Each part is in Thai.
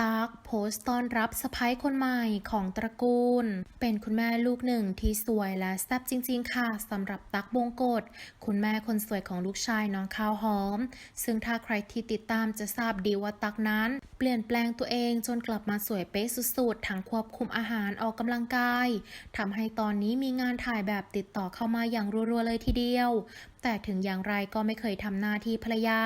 ตากโพสต์ต้อนรับสะพ้ายคนใหม่ของตระกูล เป็นคุณแม่ลูกหนึ่งที่สวยและแซ่บจริง ๆ ค่ะสำหรับตักบงกฎคุณแม่คนสวยของลูกชายน้องข้าวหอม ซึ่งถ้าใครที่ติดตามจะทราบดีว่าตักนั้น เปลี่ยนแปลงตัวเองจนกลับมาสวยเป๊ะสุดๆทั้งควบคุมอาหารออกกำลังกายทำให้ตอนนี้มีงานถ่ายแบบติดต่อเข้ามาอย่างรัวๆเลยทีเดียวแต่ถึงอย่างไรก็ไม่เคยทำหน้าที่ภรรยา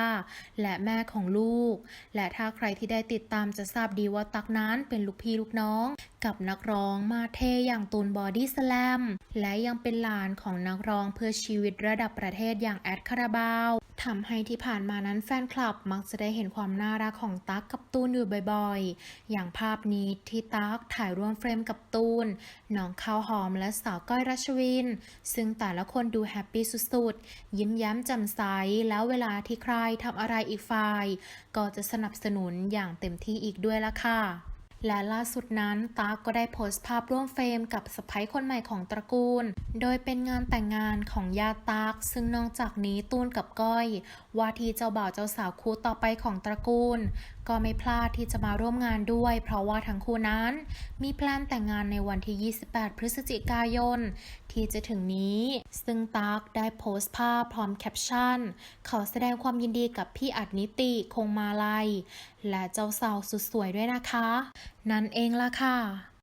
และแม่ของลูก และถ้าใครที่ได้ติดตามจะทราบดีว่าตักนั้นเป็นลูกพี่ลูกน้อง กับนักร้องมาเทอย่างตูนบอดี้สแลม และยังเป็นหลานของนักร้องเพื่อชีวิตระดับประเทศอย่างแอดคาราบาว ทำให้ที่ผ่านมานั้นแฟนคลับมักจะได้เห็นความน่ารักของตั๊กกับตูนอยู่บ่อยๆ อย่างภาพนี้ที่ตั๊กถ่ายร่วมเฟรมกับตูน น้องข้าวหอมและสาวก้อยรัชวิน ซึ่งแต่ละคนดูแฮปปี้สุดๆ ยิ้มแย้มแจ่มใส แล้วเวลาที่ใครทำอะไรอีกฝ่าย ก็จะสนับสนุนอย่างเต็มที่อีกด้วยละค่ะ และล่าสุดนั้นตากก็ได้โพสต์ภาพร่วมเฟรมกับสไปคนใหม่ของตระกูล โดยเป็นงานแต่งงานของญาติตากซึ่งนอกจากนี้ตูนกับก้อย ว่าที่เจ้าบ่าวเจ้าสาวคู่ต่อไปของตระกูลก็ไม่พลาดที่จะมาร่วมงานด้วย เพราะว่าทั้งคู่นั้น มีแพลนแต่งงานในวันที่ 28 พฤศจิกายน ที่จะถึงนี้ ซึ่งตากได้โพสต์ภาพพร้อมแคปชั่น ขอแสดงความยินดีกับพี่อัดนิติคงมาลัย และเจ้าสาวสุดสวยด้วยนะคะ นั่นเองล่ะค่ะ